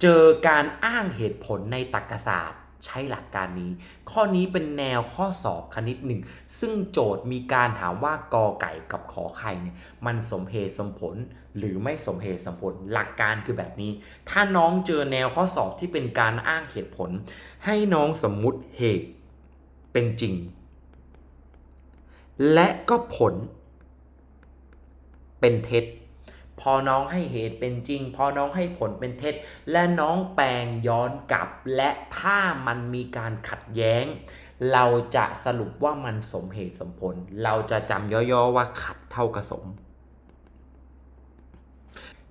เจอการอ้างเหตุผลในตรรกศาสตร์ ใช้หลักการนี้ ข้อนี้เป็นแนวข้อสอบคณิตหนึ่ง ซึ่งโจทย์มีการถามว่ากอไก่กับขอไข่เนี่ยมันสมเหตุสมผลหรือไม่สมเหตุสมผลหลักการคือแบบนี้ ถ้าน้องเจอแนวข้อสอบที่เป็นการอ้างเหตุผล ให้น้องสมมุติเหตุเป็นจริง และก็ผลเป็นเท็จ พอน้องให้เหตุเป็นจริง พอน้องให้ผลเป็นเท็จ และน้องแปลงย้อนกลับ และถ้ามันมีการขัดแย้ง เราจะสรุปว่ามันสมเหตุสมผล เราจะจำย่อๆว่าขัดเท่ากับสม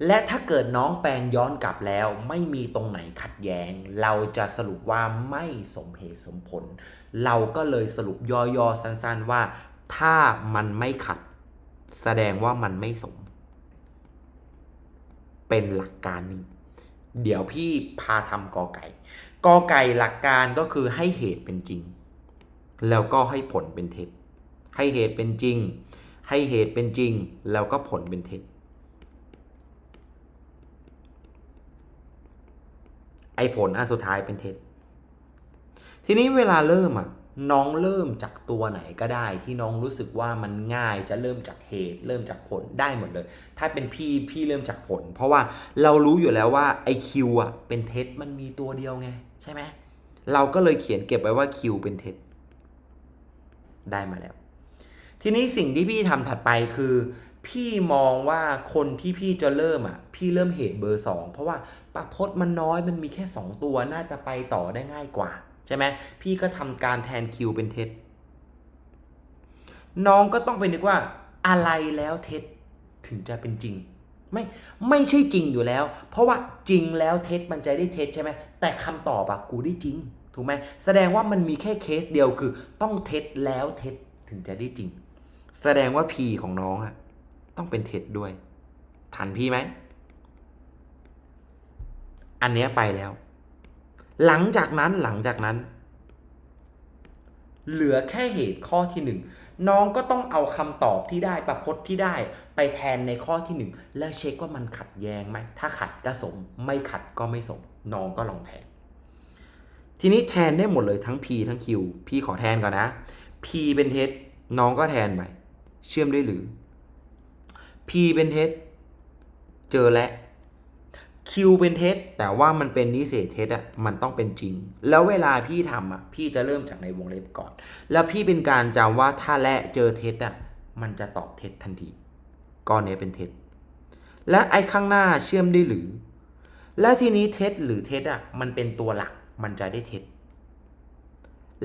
และถ้าเกิดน้องแปลงย้อนกลับแล้ว ไม่มีตรงไหนขัดแย้ง เราจะสรุปว่าไม่สมเหตุสมผล เราก็เลยสรุปย่อๆสั้นๆว่า ถ้ามันไม่ขัด แสดงว่ามันไม่สม เป็นหลักการนี้เดี๋ยวพี่พาทำกอไก่กอไก่หลักการก็คือให้เหตุเป็นจริง แล้วก็ให้ผลเป็นเท็จ ให้เหตุเป็นจริง ให้เหตุเป็นจริง แล้วก็ผลเป็นเท็จไอ้ผลอันสุดท้ายเป็นเท็จ ทีนี้เวลาเริ่มอะ น้องเริ่มจากตัวไหนก็ได้ ที่น้องรู้สึกว่ามันง่ายจะเริ่มจากเหตุ เริ่มจากผลได้หมดเลย ถ้าเป็นพี่พี่เริ่มจากผล เพราะว่าเรารู้อยู่แล้วว่าไอคิวอะเป็นเท็จมันมีตัวเดียวไง ใช่ไหมเราก็เลยเขียนเก็บไว้ว่าคิวเป็นเท็จได้มาแล้ว ทีนี้สิ่งที่พี่ทำถัดไปคือ พี่มองว่าคนที่พี่จะเริ่มอะ พี่เริ่มเหตุเบอร์ 2 เพราะว่าประพจน์มันน้อยมันมีแค่ 2 ตัวน่าจะไปต่อได้ง่ายกว่า ใช่ไหมพี่ก็ทำการแทนคิวเป็นเท็จ น้องก็ต้องไปนึกว่าอะไรแล้วเท็จถึงจะเป็นจริง ไม่ไม่ใช่จริงอยู่แล้ว เพราะว่าจริงแล้วเท็จมันจะได้เท็จใช่ไหมแต่คำตอบอะกูได้จริง ถูกไหมแสดงว่ามันมีแค่เคสเดียวคือต้องเท็จแล้วเท็จถึงจะได้จริง แสดงว่า P ของน้องอะต้องเป็นเท็จด้วยทันพี่ไหม อันเนี้ยไปแล้ว หลังจากนั้นหลังจากนั้น เหลือแค่เหตุข้อที่หนึ่งน้องก็ต้องเอาคำตอบที่ได้ประพจน์ที่ได้ไปแทนในข้อที่หนึ่งแล้วเช็คว่ามันขัดแย้งไหมถ้าขัดก็สม ไม่ขัดก็ไม่สม น้องก็ลองแทน ทีนี้แทนได้หมดเลยทั้ง P ทั้ง Q พี่ขอแทนก่อนนะ P เป็นเท็จน้องก็แทนไปเชื่อมได้หรือ P เป็นเท็จเจอแล้ คิวเป็นเท็จแต่ว่ามันเป็นนิเศษเท็จอะมันต้องเป็นจริง แล้วเวลาพี่ทำอะพี่จะเริ่มจากในวงเล็บก่อน แล้วพี่เป็นการจำว่าถ้าและเจอเท็จอะมันจะตอบเท็จทันทีก้อนนี้เป็นเท็จและไอ้ข้างหน้าเชื่อมได้หรือ และทีนี้เท็จหรือเท็จอะมันเป็นตัวหลักมันจะได้เท็จ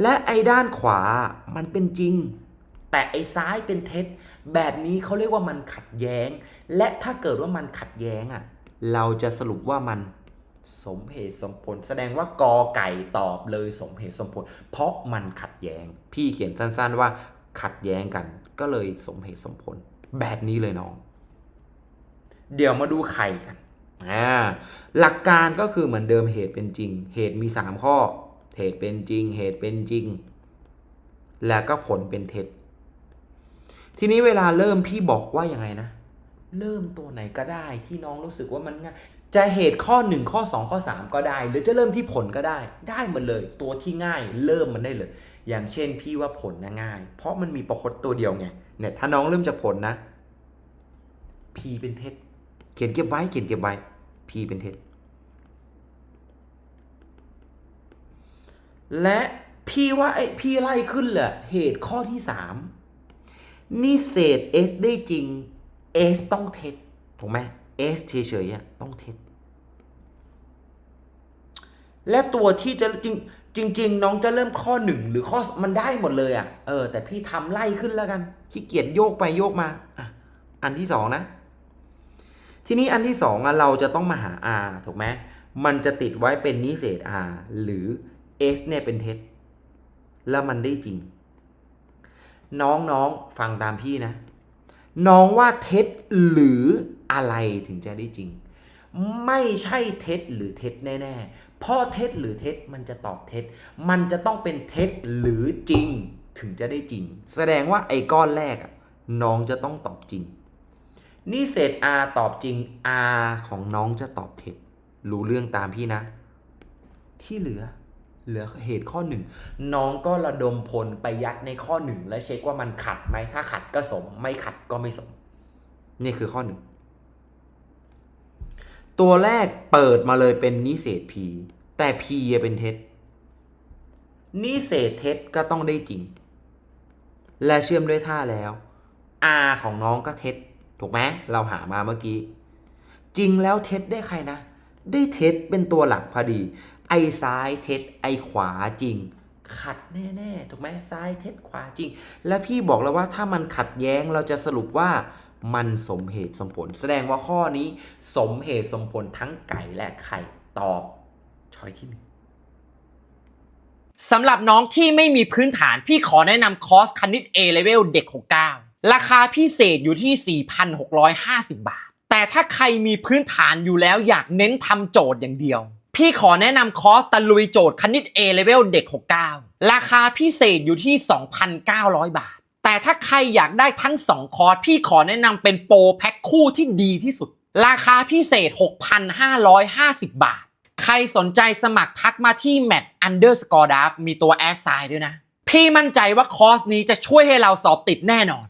และไอ้ด้านขวามันเป็นจริง แต่ไอ้ซ้ายเป็นเท็จ แบบนี้เขาเรียกว่ามันขัดแย้ง และถ้าเกิดว่ามันขัดแย้งอะ เราจะสรุปว่ามันสมเหตุสมผล แสดงว่ากอไก่ตอบเลยสมเหตุสมผล เพราะมันขัดแย้ง พี่เขียนสั้นๆว่าขัดแย้งกัน ก็เลยสมเหตุสมผล แบบนี้เลยน้อง เดี๋ยวมาดูไข่กันอ่าหลักการก็คือเหมือนเดิมเหตุเป็นจริง เหตุมี 3 ข้อ เหตุเป็นจริง เหตุเป็นจริง แล้วก็ผลเป็นเท็จ ทีนี้เวลาเริ่มพี่บอกว่ายังไงนะ เริ่มตัวไหนก็ได้ที่น้องรู้สึกว่ามันง่ายจะเหตุข้อ 1 ข้อ 2 ข้อ 3 ก็ได้ หรือจะเริ่มที่ผลก็ได้ ได้หมดเลย ตัวที่ง่ายเริ่มมันได้เลย อย่างเช่นพี่ว่าผลนะง่าย เพราะมันมีประคตตัวเดียวไงเนี่ยถ้าน้องเริ่มจากผลนะ P เป็นเท็จเขียนเก็บไว้เขียนเก็บไว้ P เป็นเท็จและพี่ว่าไอ้พี่ไล่ขึ้นแหละเหตุข้อที่ 3 นี่เศษ S ได้จริง S ต้องเท็จถูกไหม S เฉยๆอะต้องเท็จ และตัวที่จะจริงจริง ๆ น้องจะเริ่มข้อหนึ่งหรือข้อมันได้หมดเลยอะเออแต่พี่ทำไล่ขึ้นแล้วกันขี้เกียจโยกไปโยกมาอะอันที่สองนะ ทีนี้อันที่สองอะเราจะต้องมาหา r ถูกไหมมันจะติดไว้เป็นนิเศษ r หรือ s เนี่ยเป็นเท็จ แล้วมันได้จริง น้องๆฟังตามพี่นะ น้องว่าเท็จหรืออะไรถึงจะได้จริง ไม่ใช่เท็จหรือเท็จแน่ๆ เพราะเท็จหรือเท็จมันจะตอบเท็จ มันจะต้องเป็นเท็จหรือจริงถึงจะได้จริง แสดงว่าไอ้ก้อนแรกน้องจะต้องตอบจริง นี่เศษ r ตอบจริง r ของน้องจะตอบเท็จ รู้เรื่องตามพี่นะ ที่เหลือ เหลือเหตุข้อหนึ่งน้องก็ระดมพลไปยัดในข้อหนึ่งและเช็คว่ามันขัดไหมถ้าขัดก็สม ไม่ขัดก็ไม่สม นี่คือข้อหนึ่งตัวแรกเปิดมาเลยเป็นนิเศษ P แต่ P เป็นเท็จนิเศษเท็จก็ต้องได้จริง และเชื่อมด้วยท่าแล้ว R ของน้องก็เท็จ ถูกไหมเราหามาเมื่อกี้ จริงแล้วเท็จได้ใครนะ ได้เท็จเป็นตัวหลักพอดี ไอ้ซ้ายเท็จไอ้ขวาจริง ขัดแน่ๆถูกไหมซ้ายเท็จขวาจริง และพี่บอกแล้วว่าถ้ามันขัดแย้งเราจะสรุปว่ามันสมเหตุสมผล แสดงว่าข้อนี้สมเหตุสมผลทั้งไก่และไข่ตอบช้อยที่หนึ่งสำหรับน้องที่ไม่มีพื้นฐาน พี่ขอแนะนำคอร์สคณิต A Level เด็ก 69 ราคาพิเศษอยู่ที่ 4,650 บาท แต่ถ้าใครมีพื้นฐานอยู่แล้วอยากเน้นทำโจทย์อย่างเดียว พี่ขอแนะนำคอร์สตะลุยโจทย์คณิต A Level เด็ก 69 ราคาพิเศษอยู่ที่ 2,900 บาท แต่ถ้าใครอยากได้ทั้ง 2 คอร์ส พี่ขอแนะนำเป็นโปรแพ็คคู่ที่ดีที่สุด ราคาพิเศษ 6,550 บาท ใครสนใจสมัครทักมาที่ mat underscore d a f มีตัวแอสไซด์ด้วยนะ พี่มั่นใจว่าคอร์สนี้จะช่วยให้เราสอบติดแน่นอน